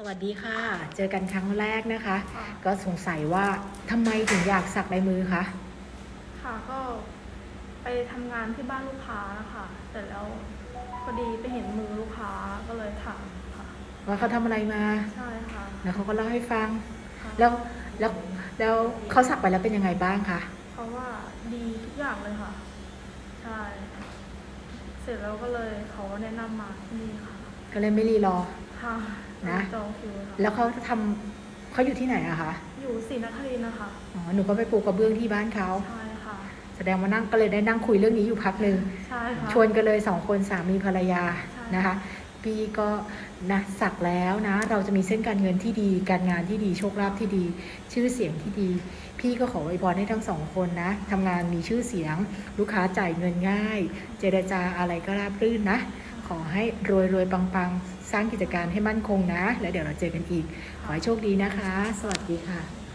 สวัสดีค่ะ เจอกันครั้งแรกนะคะ ค่ะ ก็สงสัยว่าทำไมถึงอยากสักลายมือคะค่ะก็ไปทำงานที่บ้านลูกค้านะคะแต่แล้วพอดีไปเห็นมือลูกค้าก็เลยถามค่ะ ว่าเขาทำอะไรมาใช่ค่ะแล้วเขาก็เล่าให้ฟัง ค่ะแล้วแล้วแล้วเขาสักไปแล้วเป็นยังไงบ้างคะเพราะว่าดีทุกอย่างเลยค่ะ ใช่ เสร็จแล้วก็เลยเขาแนะนำมาที่นี่ค่ะ ก็เลยไม่รีรอ ค่ะนะ จองคิวค่ะแล้วเขาทำเขาอยู่ที่ไหนอะคะอยู่ศรีนครินทร์นะคะอ๋อหนูก็ไปปลูกกระเบื้องที่บ้านเขาใช่ค่ะแสดงว่านั่งก็เลยได้นั่งคุยเรื่องนี้อยู่พักหนึ่ง ใช่ค่ะ ชวนกันเลยสองคนสามีภรรยาใช่นะคะ พี่ก็นะสักแล้วนะ เราจะมีเส้นการเงินที่ดี การงานที่ดีโชคลาภที่ดี ชื่อเสียงที่ดี พี่ก็ขออวยพรให้ทั้งสองคนนะทำงานมีชื่อเสียง ลูกค้าจ่ายเงินง่าย เจรจาอะไรก็ราบรื่นนะ ขอให้รวยรวยปังๆ สร้างกิจการให้มั่นคงนะ แล้วเดี๋ยวเราเจอกันอีก ขอให้โชคดีนะคะ สวัสดีค่ะ